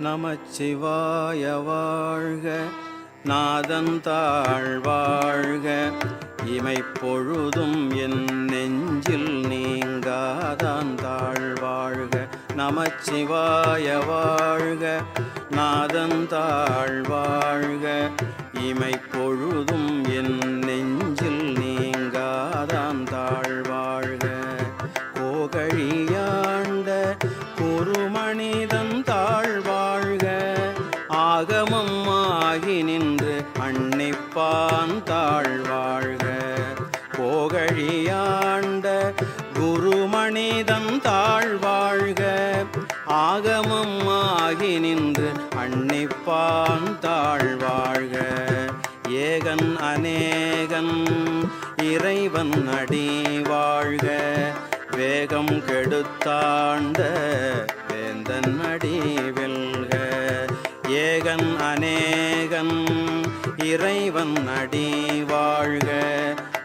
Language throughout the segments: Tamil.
நமச்சிவாய வாழ்க. நாதந்தாள் வாழ்க. இமைப்பொழுதும் என் நெஞ்சில் நீங்காதான் வாழ்க. நமச்சிவாய வாழ்க. நாதந்தாள் வாழ்க. இமைப்பொழுதும் என் ஆகமம் ஆகி நின்று அன்னிப்பான் தாழ்வாழ்க. போகழியாண்ட குருமணிதம் தாழ்வாழ்க. ஆகமம் ஆகி நின்று அன்னிப்பான் தாழ்வாழ்க. ஏகன் அநேகன் இறைவன் அடி வாழ்க. வேகம் கெடுத்தாண்ட வேந்தன் அடி ஏகன் அநேகன். இறைவன் அடி வாழ்க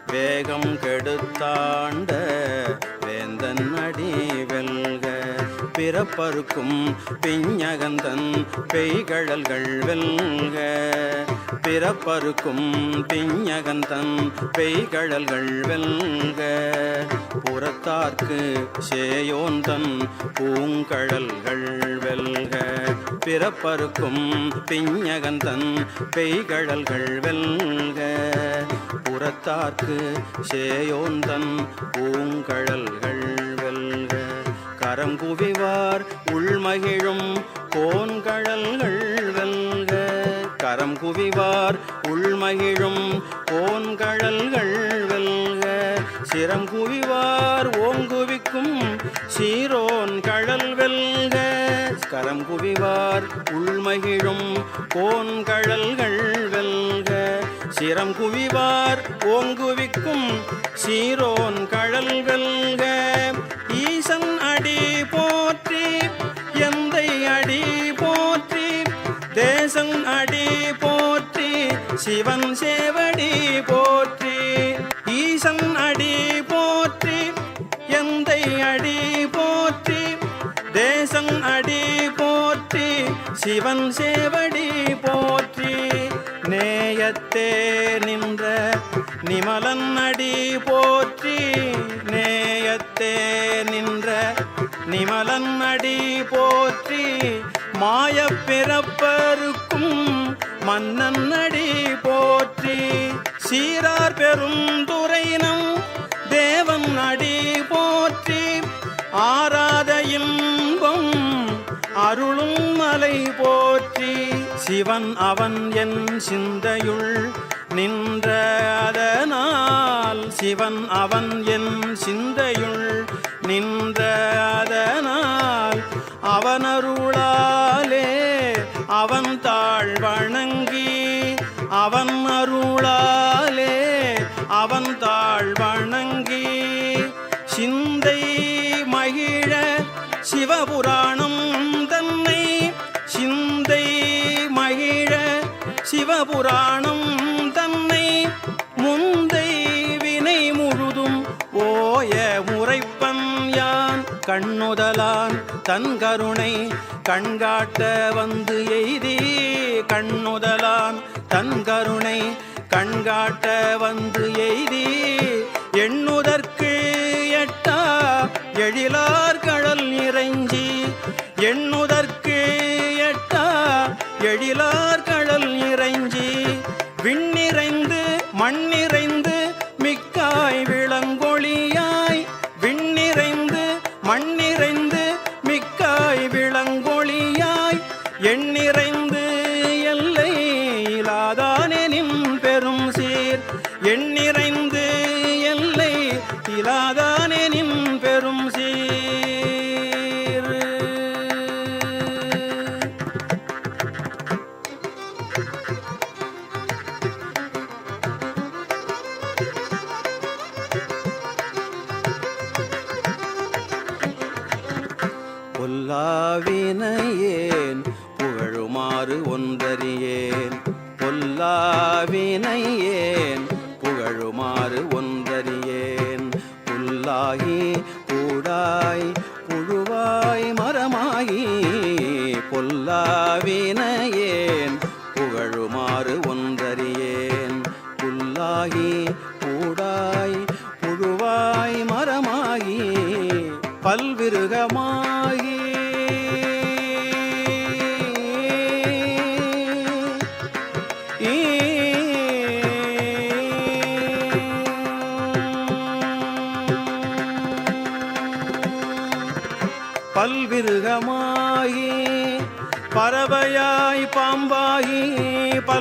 வேகம் கெடுத்தாண்ட வேந்தன் அடி வெல்க. பிறப்பருக்கும் பிஞ்சகந்தன் பெய்கழல்கள் வெல்க. பிறப்பருக்கும் பிஞ்சகந்தன் பெய்கழல்கள் வெல்க. புறத்தார்க்கு சேயோந்தன் பூங்கழல்கள் வெல்க. பிறப்பருக்கும் பிஞ்சகந்தன் பெய்கழல்கள் வெல்க. புறத்தார்க்கு சேயோந்தன் பூங்கழல்கள் வெல்க. கரங்குவிவார் உள்மகிழும் கோன்கழல்கள் வெல்க. கரம் குவிவார் உள்மகிழும் கோன்கழல்கள் வெல்க. சிரம் குவிவார் ஓங்குவிக்கும் சீரோன் கழல் வெல்க. கரம் குவிவார் உள்மகிழும் கோன்கழல்கள் வெல்க. சிரம் குவிவார் ஓங்குவிக்கும் சீரோன் கழல் வெல்க. ஈசன் அடி போற்றி எந்தை அடி போற்றி தேசன் அடி போற்றி சிவன் சேவ சிவன் சேவடி போற்றி நேயத்தே நின்ற நிமலன் அடி போற்றி நேயத்தே நின்ற நிமலன் அடி போற்றி மாய பிறப்பருக்கும் மன்னன் அடி போற்றி சீரார் பெரும் துறையினம் தேவன் அடி போற்றி ஆராதையும் அருளும் மலை போற்றி சிவன் அவன் என் சிந்தையுள் நின்ற அதனால் சிவன் அவன் என் சிந்தையுள் நின்ற அதனால் அவனருளாலே அவன் தாழ் வணங்கி அவன் அருளாலே அவன் புராணம் தன்னை முந்தை வினை முழுதும் ஓய முறைப்பன் யான். கண்ணுதலான் தன் கருணை கண்காட்ட வந்து எய்தி. கண்ணுதலான் தன் கருணை கண்காட்ட வந்து எய்தி.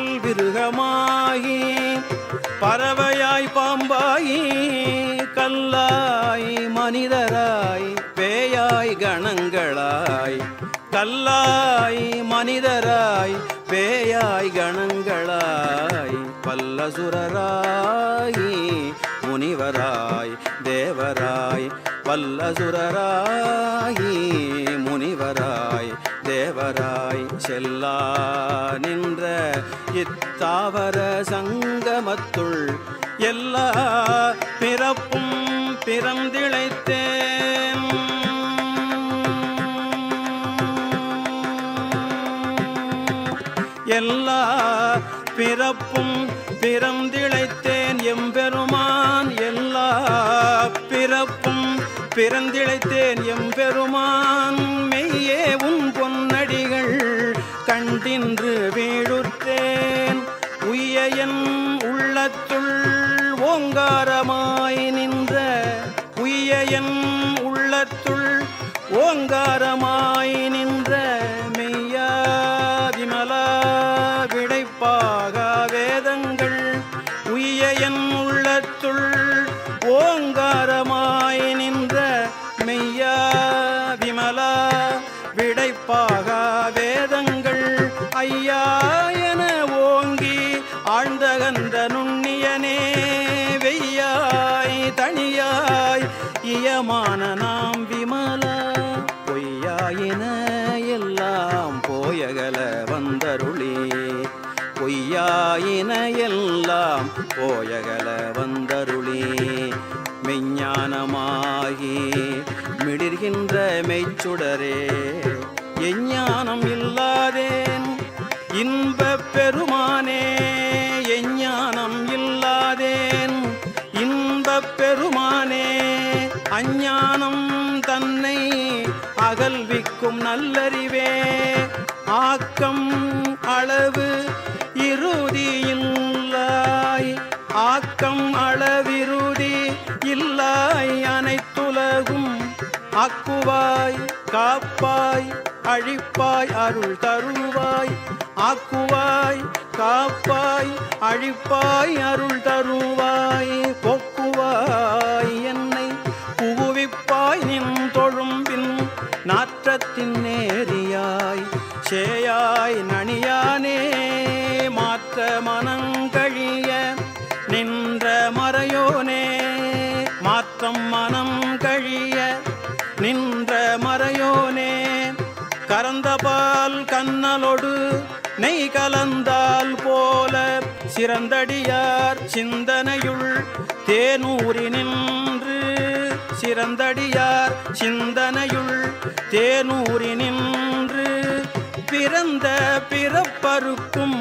பல்விருகமாகி பறவையாய் பாம்பாயி கல்லாய் மனிதராய் பேயாய் கணங்களாய் கல்லாய் மனிதராய் பேயாய் கணங்களாய் பல்லசுரராய் முனிவராய் தேவராய் பல்லசுரராய் முனிவராய் தேவராய் செல்லா நின்ற இத்தாவர சங்கமத்துள் எல்லா பிறப்பும் பிறந்திழைத்தேன். எல்லா பிறப்பும் பிறந்திழைத்தேன் எம்பெருமான். எல்லா பிறப்பும் பிறந்திழைத்தேன் எம்பெருமான். என் உள்ளத்துள் ஓங்காரமாய் நின்ற போயகல வந்தருளி. பொய்யாயின எல்லாம் போயகல வந்தருளி. மெஞ்ஞானமாகி மிளிர்கின்ற மெய்ச்சுடரே. எஞ்ஞானம் இல்லாதேன் இன்பப் பெருமானே. எஞ்ஞானம் இல்லாதேன் இன்பப் பெருமானே. அஞ்ஞானம் தன்னை அகல்விக்கும் நல்லறிவே. ஆக்கம் அளவு இறுதியில்லாய் ஆக்கம் அளவிருதி இல்லாய் அனைத்துலகும் ஆக்குவாய் காப்பாய் அழிப்பாய் அருள் தருவாய். ஆக்குவாய் காப்பாய் அழிப்பாய் அருள் தருவாய். போக்குவாய் என்னை புகுவிப்பாய். நின் தொழும்பின் நாற்றத்தின் நேரியாய். சேயாய் நனியானே மாற்ற மனங்கழிய நின்ற மறையோனே மாற்றம் மனம் கழிய நின்ற மறையோனே கறந்தபால் கண்ணலொடு நெய் கலந்தால் போல சிறந்தடியார் சிந்தனையுள் தேனூரி நின்று சிறந்தடியார் சிந்தனையுள் தேனூரி நின்று பிறந்த பிறப்பருக்கும்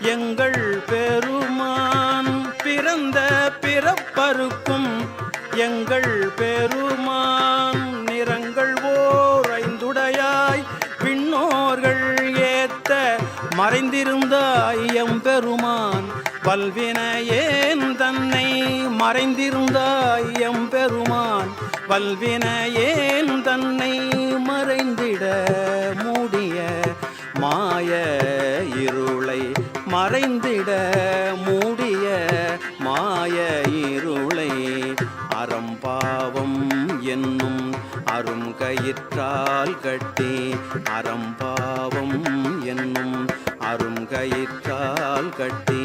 எங்கள் பெருமான். பிறந்த பிறப்பருக்கும் எங்கள் பெருமான். நிறங்கள் ஓர் ஐந்துடையாய் விண்ணோர்கள் ஏத்த மறைந்திருந்தாய் எம்பெருமான் வல்வினையேன் தன்னை மறைந்திருந்தாய் எம்பெருமான் வல்வினையேன் தன்னை என்னும் அரும் கயிற்றால் கட்டி அறம்பாவம் என்னும் அரும் கயிற்றால் கட்டி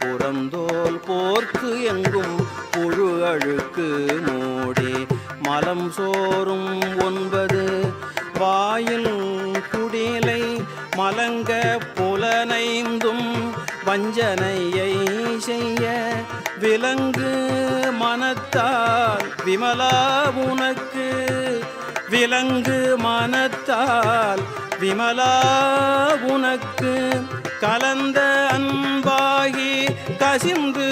புறந்தோல் போர்க்கு எங்கும் புழு அழுக்கு மூடி மலம் சோறும் ஒன்பது வாயில் குடிலை மலங்க புலனைந்தும் வஞ்சனையை செய்ய விலங்கு மனத்தால் விமலா உனக்கு. விலங்கு மனத்தால் விமலா உனக்கு. கலந்த அன்பாகி கசிந்து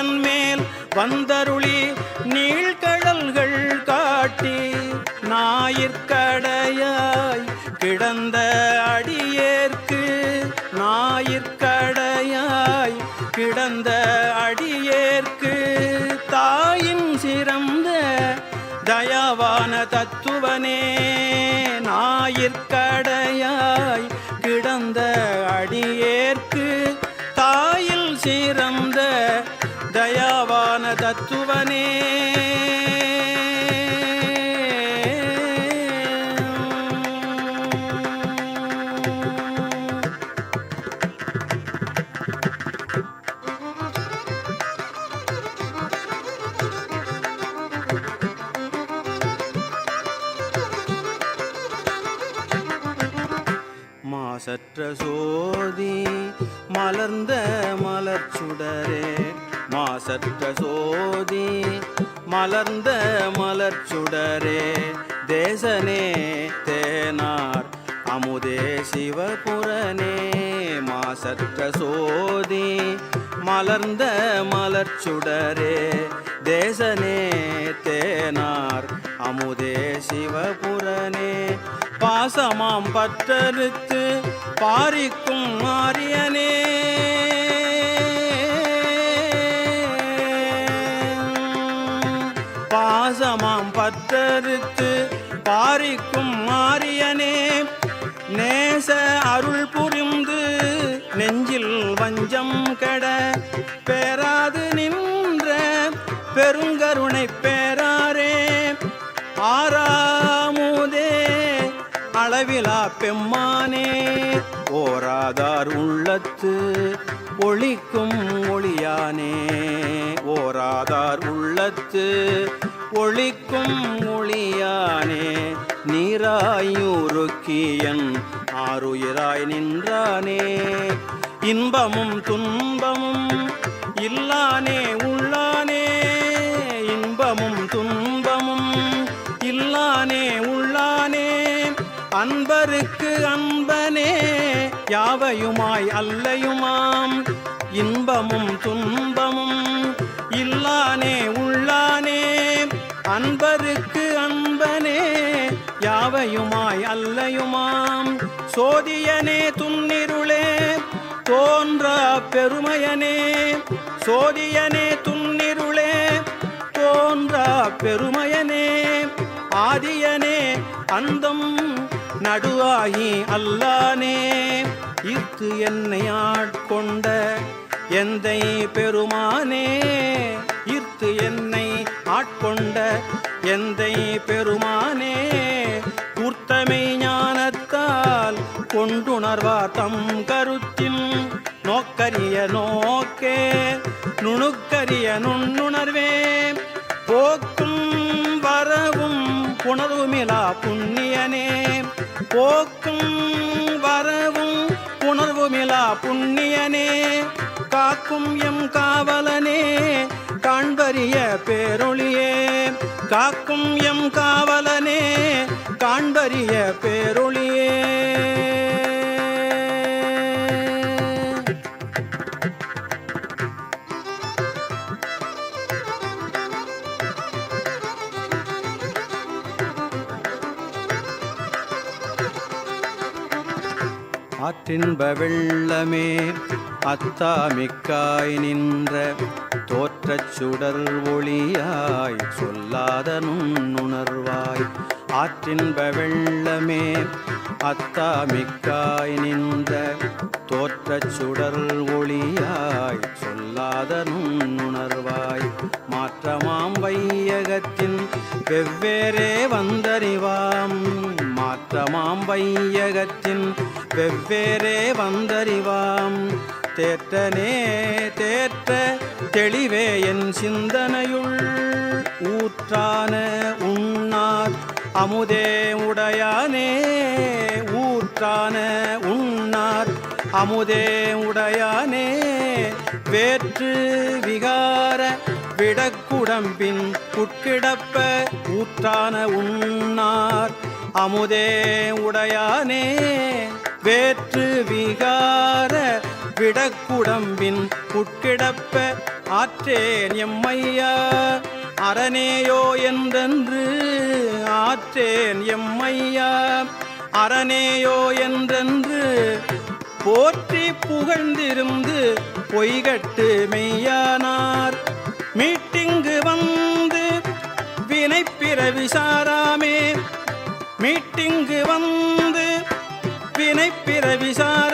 தன் மேல் வந்தருளி நீழ்கடல்கள் காட்டி ஞாயிற்கடையாய் கிடந்த அடியேற்கு ஞாயிற்கடையாய் கிடந்த அடியேற்கு தாயின் சிறந்த தயாவான தத்துவனே ஞாயிற்கடையாய் கிடந்த அடியேற்கு ஞான தத்துவனே. மாசற்ற சோதி மலர்ந்த மலர் சுடரே மாசற்ற சோதி மலர்ந்த மலர் சுடரே தேசனே தேனார் அமுதே சிவபுரனே. மாசற்ற சோதி மலர்ந்த மலர் சுடரே தேசனே தேனார் அமுதே சிவபுரனே. பாசமாம் பற்றறுத்து பாரிக்கும் மாரியனே மறுத்து பாரிக்கும் மாரியனே நேச அருள் புரிந்து நெஞ்சில் வஞ்சம் கெட பேராது நின்ற பெருங்கருணை பேராரே. ஆறாமுதே அளவிலா பெம்மானே ஓராதார் உள்ளத்து ஒளிக்கும் ஒளியானே. ஓராதார் உள்ளத்து ஒளிக்கும் ஒளியானே நீராயுருக்கியன் ஆறுயிராய் நின்றானே. இன்பமும் துன்பமும் இல்லானே உள்ளானே. இன்பமும் துன்பமும் இல்லானே உள்ளானே. அன்பருக்கு அன்பனே யாவையுமாய் அல்லையுமாம். இன்பமும் துன்பமும் இல்லானே உள்ளானே அன்பருக்கு அன்பனே யாவையுமாய் அல்லையுமாம்? சோதியனே துன்னிருளே தோன்ற பெருமையனே. சோதியனே துன்னிருளே தோன்ற பெருமையனே. ஆதியனே அந்தம் நடுவாகி அல்லானே. இக்கு என்னை ஆட்கொண்ட எந்தை பெருமானே இத்து என்னை ஆட்கொண்ட எந்தை பெருமானே கூர்த்தமை ஞானத்தால் கொண்டுணர்வார் தம் கருத்தின் நோக்கரிய நோக்கே நுணுக்கரிய நுண்ணுணர்வே. போக்கும் வரவும் புணர்வுமிலா புண்ணியனே. போக்கும் வரவும் புணர்வுமிலா புண்ணியனே. காக்கும் எம் காவலனே காண்பறிய பேரொளியே காக்கும் எம் காவலனே காண்பறிய பேரொளியே ஆற்றின்ப வெள்ளமே அத்தாமிக்காய் நின்ற தோற்றச் சுடர் ஒளியாய் சொல்லாத நுண்ணுணர்வாய். ஆற்றின்ப வெள்ளமே அத்தாமிக்காய் நின்ற தோற்றச் சுடர் ஒளியாய் சொல்லாத நுண்ணுணர்வாய். மாற்றமாம் வையகத்தின் வெவ்வேறே வந்தறிவாம். மாற்றமாம் வையகத்தின் வெவ்வேறே வந்தறிவாம். தேற்றனே தேர் தேற்ற தெளிவே என் சிந்தனையுள். ஊற்றான உண்ணார் அமுதே உடையானே. ஊற்றான உண்ணார் அமுதே உடையானே. வேற்று விகார விடக்குடம்பின் உட்கிடப்ப ஊற்றான உண்ணார் அமுதே உடையானே. வேற்று விகார விடக்குடம்பின் உட்கிடப்ப ஆற்றேன் எம்மையா அரணேயோ என்றென்று ஆற்றேன் எம்மையா அரணேயோ என்றென்று போற்றி புகழ்ந்திருந்து பொய்கட்டு மெய்யானார். மீட்டிங்கு வந்து வினைப்பிறவி சாராமே மீட்டிங்கு வந்து வினைப்பிறவி சாராமே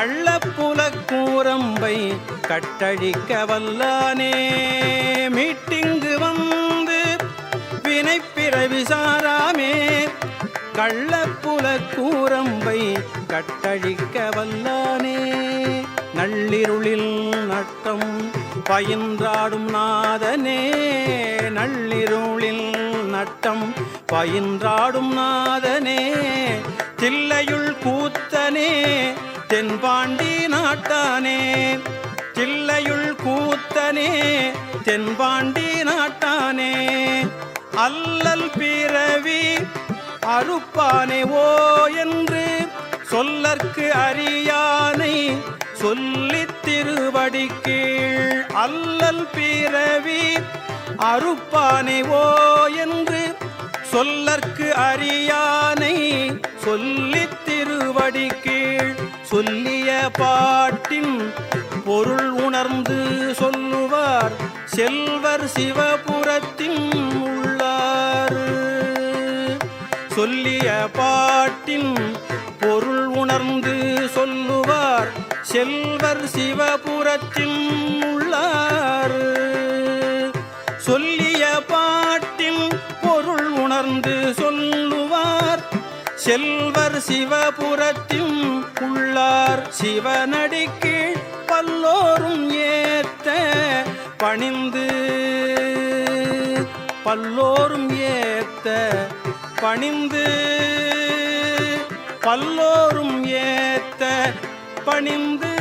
கள்ளப்புல கூரம்பை கட்டழிக்க வல்லானே. மீட்டிங்கு வந்து வினைப்பிறவி சாராமே. கள்ளப்புல கூரம்பை கட்டழிக்க வல்லானே. நள்ளிருளில் நட்டம் பயின்றாடும் நாதனே. நள்ளிருளில் நட்டம் பயின்றாடும் நாதனே. தில்லையுள் கூத்தனே. தென்பாண்டி நாட்டானே தில்லையுள் கூத்தனே தென்பாண்டி நாட்டானே. அல்லல் பிறவி அறுப்பானே ஓ என்று சொல்லற்கு அறியானை சொல்லி திருவடி கீழ் அல்லல் பிறவி அறுப்பானே ஓ என்று சொல்லற்கு அறியானை சொல்லி திருவடி கீழ் பாட்டின் பொருள் உணர்ந்து சொல்லுவார். செல்வர் சிவபுரத்தின் உள்ளார் சொல்லிய பாட்டின் பொருள் உணர்ந்து சொல்லுவார். செல்வர் சிவபுரத்தின் உள்ளார் சொல்லி செல்வர் சிவபுரத்தின் உள்ளார் சிவனடிக்கு பல்லோரும் ஏத்த பணிந்து பல்லோரும் ஏத்த பணிந்து பல்லோரும் ஏத்த பணிந்து.